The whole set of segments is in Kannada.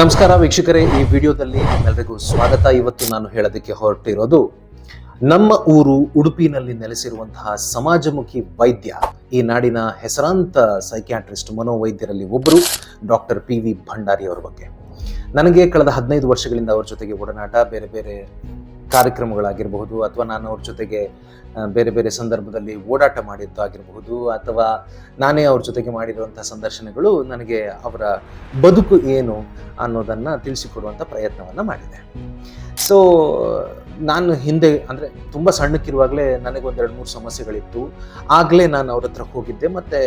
ನಮಸ್ಕಾರ ವೀಕ್ಷಕರೇ, ಈ ವಿಡಿಯೋದಲ್ಲಿ ನಿಮ್ಮೆಲ್ಲರಿಗೂ ಸ್ವಾಗತ. ಇವತ್ತು ನಾನು ಹೇಳೋದಕ್ಕೆ ಹೊರಟಿರೋದು, ನಮ್ಮ ಊರು ಉಡುಪಿನಲ್ಲಿ ನೆಲೆಸಿರುವಂತಹ ಸಮಾಜಮುಖಿ ವೈದ್ಯ, ಈ ನಾಡಿನ ಹೆಸರಾಂತ ಸೈಕ್ಯಾಟ್ರಿಸ್ಟ್ ಮನೋವೈದ್ಯರಲ್ಲಿ ಒಬ್ಬರು ಡಾಕ್ಟರ್ ಪಿ ವಿ ಭಂಡಾರಿ ಅವರ ಬಗ್ಗೆ. ನನಗೆ ಕಳೆದ ಹದಿನೈದು ವರ್ಷಗಳಿಂದ ಅವರ ಜೊತೆಗೆ ಒಡನಾಟ, ಬೇರೆ ಬೇರೆ ಕಾರ್ಯಕ್ರಮಗಳಾಗಿರಬಹುದು ಅಥವಾ ನಾನು ಅವ್ರ ಜೊತೆಗೆ ಬೇರೆ ಬೇರೆ ಸಂದರ್ಭದಲ್ಲಿ ಓಡಾಟ ಮಾಡಿದ್ದು ಆಗಿರಬಹುದು ಅಥವಾ ನಾನೇ ಅವ್ರ ಜೊತೆಗೆ ಮಾಡಿರುವಂಥ ಸಂದರ್ಶನಗಳು ನನಗೆ ಅವರ ಬದುಕು ಏನು ಅನ್ನೋದನ್ನು ತಿಳಿಸಿಕೊಡುವಂಥ ಪ್ರಯತ್ನವನ್ನು ಮಾಡಿದೆ. ಸೊ ನಾನು ಹಿಂದೆ ಅಂದರೆ ತುಂಬ ಸಣ್ಣಕ್ಕಿರುವಾಗಲೇ ನನಗೊಂದೆರಡು ಮೂರು ಸಮಸ್ಯೆಗಳಿತ್ತು. ಆಗಲೇ ನಾನು ಅವ್ರ ಹತ್ರ ಹೋಗಿದ್ದೆ. ಮತ್ತು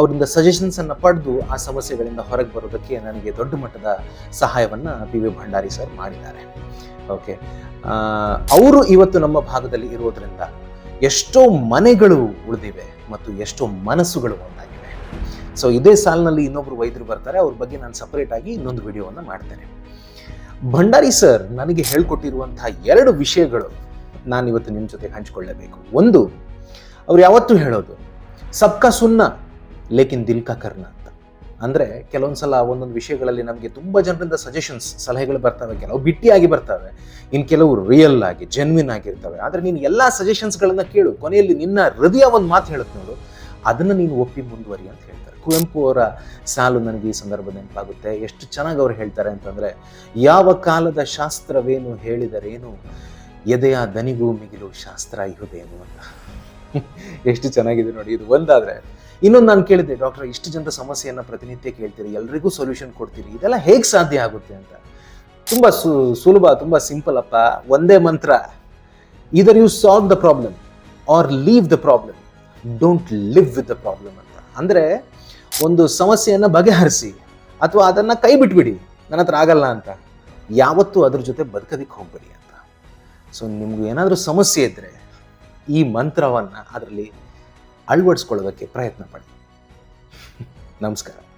ಅವರಿಂದ ಸಜೆಷನ್ಸನ್ನು ಪಡೆದು ಆ ಸಮಸ್ಯೆಗಳಿಂದ ಹೊರಗೆ ಬರೋದಕ್ಕೆ ನನಗೆ ದೊಡ್ಡ ಮಟ್ಟದ ಸಹಾಯವನ್ನು ಪಿ ವಿ ಭಂಡಾರಿ ಸರ್ ಮಾಡಿದ್ದಾರೆ. ಓಕೆ ಅವರು ಇವತ್ತು ನಮ್ಮ ಭಾಗದಲ್ಲಿ ಇರೋದ್ರಿಂದ ಎಷ್ಟೋ ಮನೆಗಳು ಉಳಿದಿವೆ ಮತ್ತು ಎಷ್ಟೋ ಮನಸ್ಸುಗಳು ಒಂದಾಗಿವೆ. ಸೊ ಇದೇ ಸಾಲಿನಲ್ಲಿ ಇನ್ನೊಬ್ರು ವೈದ್ಯರು ಬರ್ತಾರೆ, ಅವ್ರ ಬಗ್ಗೆ ನಾನು ಸಪರೇಟ್ ಆಗಿ ಇನ್ನೊಂದು ವಿಡಿಯೋವನ್ನು ಮಾಡ್ತೇನೆ. ಭಂಡಾರಿ ಸರ್ ನನಗೆ ಹೇಳ್ಕೊಟ್ಟಿರುವಂತಹ ಎರಡು ವಿಷಯಗಳು ನಾನು ಇವತ್ತು ನಿಮ್ಮ ಜೊತೆ ಹಂಚಿಕೊಳ್ಳಬೇಕು. ಒಂದು, ಅವ್ರು ಯಾವತ್ತೂ ಹೇಳೋದು, ಸಬ್ಕಾ ಸುನ್ನ, ಲೇಕಿನ್ ದಿಲ್ ಕಾ ಕರ್ನ. ಅಂತ ಕೆಲವೊಂದು ಸಲ ಒಂದೊಂದು ವಿಷಯಗಳಲ್ಲಿ ನಮಗೆ ತುಂಬ ಜನರಿಂದ ಸಜೆಷನ್ಸ್ ಸಲಹೆಗಳು ಬರ್ತವೆ, ಕೆಲವು ಬಿಟ್ಟಿಯಾಗಿ ಬರ್ತವೆ. ಇನ್ನು ಕೆಲವು ರಿಯಲ್ ಆಗಿ ಜೆನ್ವಿನ್ ಆಗಿರ್ತವೆ. ಆದರೆ ನೀನು ಎಲ್ಲ ಸಜೆಷನ್ಸ್ಗಳನ್ನು ಕೇಳು. ಕೊನೆಯಲ್ಲಿ ನಿನ್ನ ಹೃದಯ ಒಂದು ಮಾತು ಹೇಳುತ್ತೆ ನೋಡು. ಅದನ್ನು ನೀನು ಒಪ್ಪಿ ಮುಂದುವರಿ ಅಂತ ಹೇಳ್ತಾರೆ. ಕುವೆಂಪು ಅವರ ಸಾಲು ನನಗೆ ಈ ಸಂದರ್ಭ ನೆನಪಾಗುತ್ತೆ. ಎಷ್ಟು ಚೆನ್ನಾಗಿ ಅವ್ರು ಹೇಳ್ತಾರೆ ಅಂತಂದರೆ, ಯಾವ ಕಾಲದ ಶಾಸ್ತ್ರವೇನು ಹೇಳಿದರೇನು, ಎದೆಯ ದನಿಗೂ ಮಿಗಿಲು ಶಾಸ್ತ್ರ ಇಹುದೇನು ಅಂತ. ಎಷ್ಟು ಚೆನ್ನಾಗಿದೆ ನೋಡಿ. ಇದು ಒಂದಾದರೆ ಇನ್ನೊಂದು ನಾನು ಕೇಳಿದೆ ಡಾಕ್ಟರ್, ಇಷ್ಟು ಜನರ ಸಮಸ್ಯೆಯನ್ನು ಪ್ರತಿನಿತ್ಯ ಕೇಳ್ತೀರಿ, ಎಲ್ರಿಗೂ ಸೊಲ್ಯೂಷನ್ ಕೊಡ್ತೀರಿ, ಇದೆಲ್ಲ ಹೇಗೆ ಸಾಧ್ಯ ಆಗುತ್ತೆ ಅಂತ? ತುಂಬ ಸು, ಸುಲಭ, ತುಂಬ ಸಿಂಪಲ್ ಅಪ್ಪ. ಒಂದೇ ಮಂತ್ರ either you solve the problem or leave the problem don't live with the problem ಅಂತ. ಅಂದರೆ ಒಂದು ಸಮಸ್ಯೆಯನ್ನು ಬಗೆಹರಿಸಿ, ಅಥವಾ ಅದನ್ನು ಕೈ ಬಿಟ್ಬಿಡಿ, ನನ್ನ ಹತ್ರ ಆಗಲ್ಲ ಅಂತ. ಯಾವತ್ತೂ ಅದ್ರ ಜೊತೆ ಬದುಕೋದಕ್ಕೆ ಹೋಗ್ಬೇಡಿ ಅಂತ. ಸೊ ನಿಮ್ಗೆ ಏನಾದರೂ ಸಮಸ್ಯೆ ಇದ್ದರೆ ಈ ಮಂತ್ರವನ್ನು ಅದರಲ್ಲಿ ಅಳವಡಿಸ್ಕೊಳ್ಳೋದಕ್ಕೆ ಪ್ರಯತ್ನ ಪಡಿ. ನಮಸ್ಕಾರ.